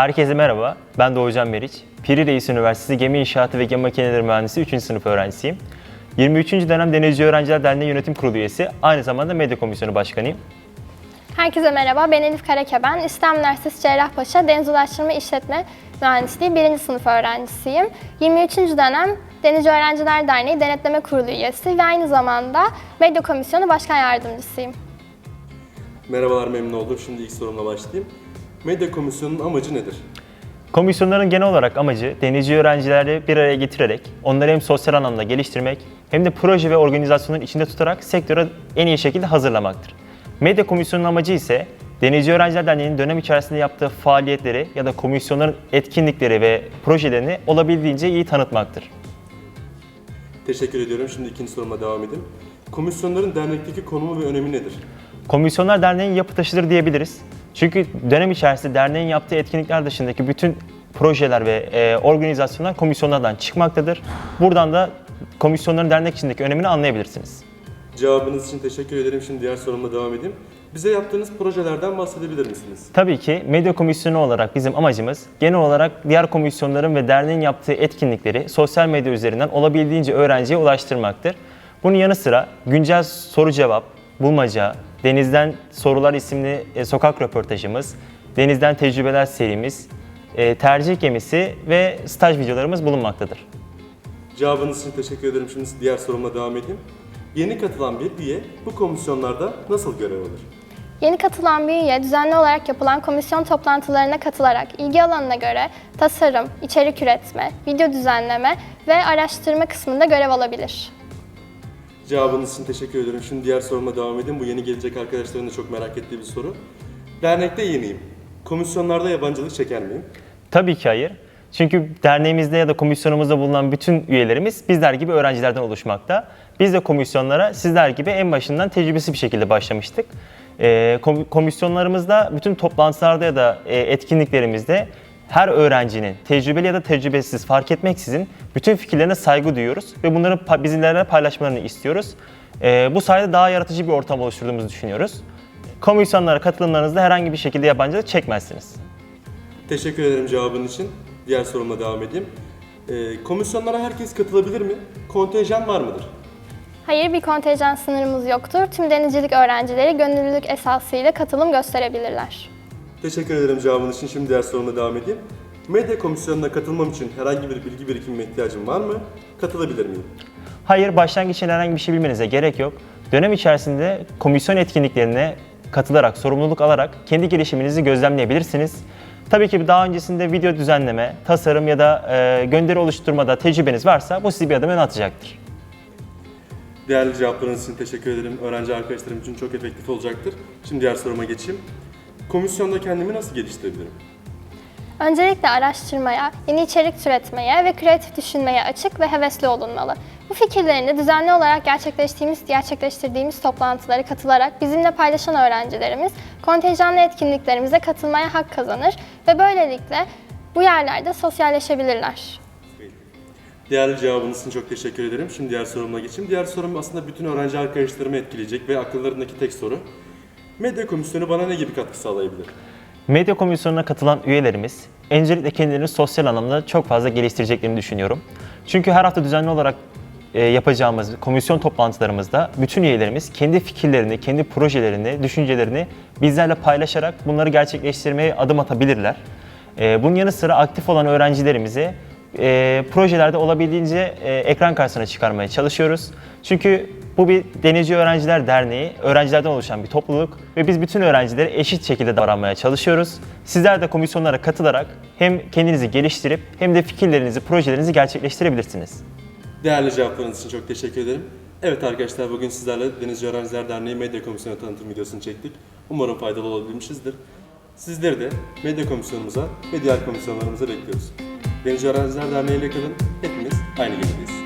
Herkese merhaba, ben Doğucan Meriç. Piri Reis Üniversitesi Gemi İnşaatı ve Gemi Makineleri Mühendisi 3. sınıf öğrencisiyim. 23. dönem Denizci Öğrenciler Derneği Yönetim Kurulu üyesi, aynı zamanda Medya Komisyonu Başkanıyım. Herkese merhaba, ben Elif Karakeben. İstanbul Üniversitesi Cerrahpaşa Deniz Ulaştırma İşletme Mühendisliği 1. sınıf öğrencisiyim. 23. dönem Denizci Öğrenciler Derneği Denetleme Kurulu üyesi ve aynı zamanda Medya Komisyonu Başkan Yardımcısıyım. Merhabalar memnun oldum. Şimdi ilk sorumla başlayayım. Medya komisyonunun amacı nedir? Komisyonların genel olarak amacı denizci öğrencileri bir araya getirerek onları hem sosyal anlamda geliştirmek hem de proje ve organizasyonun içinde tutarak sektöre en iyi şekilde hazırlamaktır. Medya komisyonunun amacı ise Denizci Öğrenciler Derneği'nin dönem içerisinde yaptığı faaliyetleri ya da komisyonların etkinlikleri ve projelerini olabildiğince iyi tanıtmaktır. Teşekkür ediyorum. Şimdi ikinci soruma devam edeyim. Komisyonların dernekteki konumu ve önemi nedir? Komisyonlar derneğin yapı taşıdır diyebiliriz. Çünkü dönem içerisinde derneğin yaptığı etkinlikler dışındaki bütün projeler ve e, organizasyonlar komisyonlardan çıkmaktadır. Buradan da komisyonların dernek içindeki önemini anlayabilirsiniz. Cevabınız için teşekkür ederim. Şimdi diğer sorumla devam edeyim. Bize yaptığınız projelerden bahsedebilir misiniz? Tabii ki medya komisyonu olarak bizim amacımız genel olarak diğer komisyonların ve derneğin yaptığı etkinlikleri sosyal medya üzerinden olabildiğince öğrenciye ulaştırmaktır. Bunun yanı sıra güncel soru cevap, bulmaca, Denizden Sorular isimli e, sokak röportajımız, Denizden Tecrübeler serimiz, e, tercih gemisi ve staj videolarımız bulunmaktadır. Cevabınız için teşekkür ederim. Şimdi diğer sorumla devam edeyim. Yeni katılan bir üye bu komisyonlarda nasıl görev alır? Yeni katılan bir üye düzenli olarak yapılan komisyon toplantılarına katılarak ilgi alanına göre tasarım, içerik üretme, video düzenleme ve araştırma kısmında görev alabilir. Cevabınız için teşekkür ederim. Şimdi diğer soruma devam edeyim. Bu yeni gelecek arkadaşların da çok merak ettiği bir soru. Dernekte yeniyim. Komisyonlarda yabancılık çeker miyim? Tabii ki hayır. Çünkü derneğimizde ya da komisyonumuzda bulunan bütün üyelerimiz bizler gibi öğrencilerden oluşmakta. Biz de komisyonlara sizler gibi en başından tecrübesiz bir şekilde başlamıştık. Ee, kom- komisyonlarımızda bütün toplantılarda ya da e, etkinliklerimizde her öğrencinin tecrübeli ya da tecrübesiz fark etmeksizin bütün fikirlerine saygı duyuyoruz ve bunları bizlerle paylaşmalarını istiyoruz. Ee, bu sayede daha yaratıcı bir ortam oluşturduğumuzu düşünüyoruz. Komisyonlara katılımlarınızda herhangi bir şekilde yabancılık çekmezsiniz. Teşekkür ederim cevabın için. Diğer sorumla devam edeyim. Ee, komisyonlara herkes katılabilir mi? Kontenjan var mıdır? Hayır, bir kontenjan sınırımız yoktur. Tüm denizcilik öğrencileri gönüllülük esasıyla katılım gösterebilirler. Teşekkür ederim cevabın için. Şimdi diğer sorumla devam edeyim. Medya komisyonuna katılmam için herhangi bir bilgi birikimine ihtiyacım var mı? Katılabilir miyim? Hayır, başlangıç için herhangi bir şey bilmenize gerek yok. Dönem içerisinde komisyon etkinliklerine katılarak, sorumluluk alarak kendi gelişiminizi gözlemleyebilirsiniz. Tabii ki daha öncesinde video düzenleme, tasarım ya da e, gönderi oluşturmada tecrübeniz varsa bu sizi bir adım öne atacaktır. Değerli cevaplarınız için teşekkür ederim. Öğrenci arkadaşlarım için çok efektif olacaktır. Şimdi diğer soruma geçeyim. Komisyonda kendimi nasıl geliştirebilirim? Öncelikle araştırmaya, yeni içerik üretmeye ve kreatif düşünmeye açık ve hevesli olunmalı. Bu fikirlerini düzenli olarak gerçekleştiğimiz, gerçekleştirdiğimiz toplantılara katılarak bizimle paylaşan öğrencilerimiz kontenjanlı etkinliklerimize katılmaya hak kazanır ve böylelikle bu yerlerde sosyalleşebilirler. Değerli cevabınız için çok teşekkür ederim. Şimdi diğer soruma geçeyim. Diğer sorum aslında bütün öğrenci arkadaşlarımı etkileyecek ve akıllarındaki tek soru. Medya komisyonu bana ne gibi katkı sağlayabilir? Medya komisyonuna katılan üyelerimiz öncelikle kendilerini sosyal anlamda çok fazla geliştireceklerini düşünüyorum. Çünkü her hafta düzenli olarak e, yapacağımız komisyon toplantılarımızda bütün üyelerimiz kendi fikirlerini, kendi projelerini, düşüncelerini bizlerle paylaşarak bunları gerçekleştirmeye adım atabilirler. E, bunun yanı sıra aktif olan öğrencilerimizi e, projelerde olabildiğince ekran karşısına çıkarmaya çalışıyoruz. Çünkü bu bir Denizci Öğrenciler Derneği, öğrencilerden oluşan bir topluluk ve biz bütün öğrencileri eşit şekilde davranmaya çalışıyoruz. Sizler de komisyonlara katılarak hem kendinizi geliştirip hem de fikirlerinizi, projelerinizi gerçekleştirebilirsiniz. Değerli cevaplarınız için çok teşekkür ederim. Evet arkadaşlar bugün sizlerle Denizci Öğrenciler Derneği Medya Komisyonu tanıtım videosunu çektik. Umarım faydalı olabilmişizdir. Sizleri de medya komisyonumuza ve diğer komisyonlarımıza bekliyoruz. Denizci Öğrenciler Derneği ile kalın. Hepimiz aynı gemideyiz.